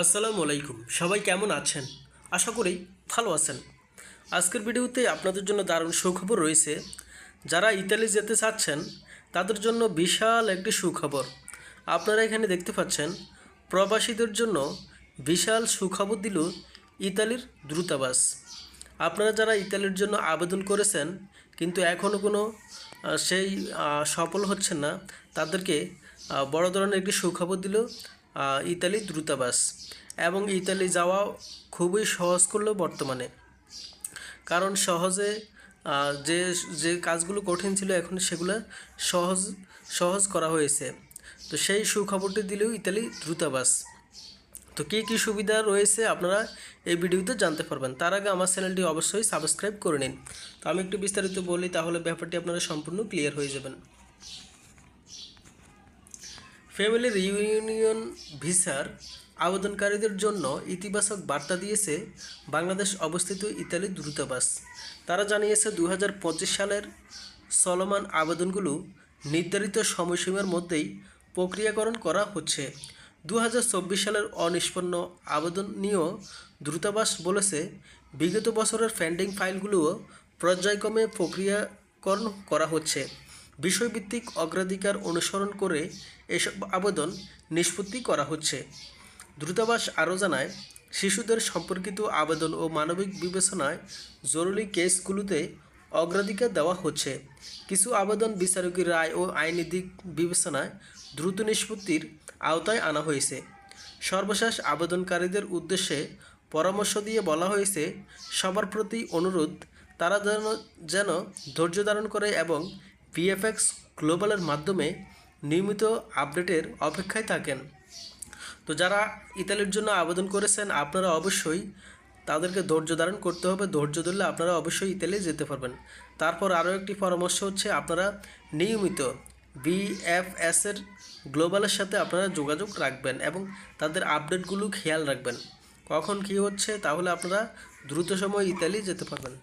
আসসালামু আলাইকুম। সবাই কেমন আছেন? আশা করি ভালো আছেন। আজকের ভিডিওতে আপনাদের জন্য দারুণ সুখবর রয়েছে। যারা ইতালি যেতে চাচ্ছেন, তাদের জন্য বিশাল একটি সুখবর। আপনারা এখানে দেখতে পাচ্ছেন, প্রবাসীদের জন্য বিশাল সুখবর দিল ইতালির দ্রুতাবাস আপনারা যারা ইতালির জন্য আবেদন করেছেন, কিন্তু এখনও কোনো সেই সফল হচ্ছেন না, তাদেরকে বড় ধরনের একটি সুখবর দিল ইতালি দ্রুতাবাস এবং ইতালি যাওয়া খুবই সহজ করল বর্তমানে। কারণ সহজে যে যে কাজগুলো কঠিন ছিল, এখন সেগুলো সহজ সহজ করা হয়েছে। তো সেই সুখবরটি দিলেও ইতালি দ্রুতাবাস তো কী কী সুবিধা রয়েছে আপনারা এই ভিডিওতে জানতে পারবেন। তার আগে আমার চ্যানেলটি অবশ্যই সাবস্ক্রাইব করে নিন। তো আমি একটু বিস্তারিত বলি, তাহলে ব্যাপারটি আপনারা সম্পূর্ণ ক্লিয়ার হয়ে যাবেন। ফ্যামিলি রিউনিয়ন ভিসার আবেদনকারীদের জন্য ইতিবাচক বার্তা দিয়েছে বাংলাদেশ অবস্থিত ইতালি দূতাবাস। তারা জানিয়েছে দু হাজার পঁচিশ সালের চলমান আবেদনগুলো নির্ধারিত সময়সীমার মধ্যেই প্রক্রিয়াকরণ করা হচ্ছে। দু হাজার চব্বিশ সালের অনিষ্পন্ন আবেদন নিয়েও দূতাবাস বলেছে, বিগত বছরের পেন্ডিং ফাইলগুলোও পর্যায়ক্রমে প্রক্রিয়াকরণ করা হচ্ছে। বিষয়ভিত্তিক অগ্রাধিকার অনুসরণ করে এসব আবেদন নিষ্পত্তি করা হচ্ছে। দূতাবাস আরও জানায়, শিশুদের সম্পর্কিত আবেদন ও মানবিক বিবেচনায় জরুরি কেসগুলোতে অগ্রাধিকার দেওয়া হচ্ছে। কিছু আবেদন বিচারকের রায় ও আইনি দিক বিবেচনায় দ্রুত নিষ্পত্তির আওতায় আনা হয়েছে। সর্বশেষ আবেদনকারীদের উদ্দেশ্যে পরামর্শ দিয়ে বলা হয়েছে, সবার প্রতি অনুরোধ, তারা যেন যেন ধৈর্য ধারণ করে এবং ভিএফএক্স গ্লোবালের মাধ্যমে নিয়মিত আপডেটের অপেক্ষায় থাকেন। তো যারা ইতালির জন্য আবেদন করেছেন, আপনারা অবশ্যই তাদেরকে ধৈর্য ধারণ করতে হবে। ধৈর্য ধরলে আপনারা অবশ্যই ইতালি যেতে পারবেন। তারপর আরও একটি পরামর্শ হচ্ছে, আপনারা নিয়মিত বিএফএস এর গ্লোবালের সাথে আপনারা যোগাযোগ রাখবেন এবং তাদের আপডেটগুলো খেয়াল রাখবেন। কখন কী হচ্ছে, তাহলে আপনারা দ্রুত সময় ইতালি যেতে পারবেন।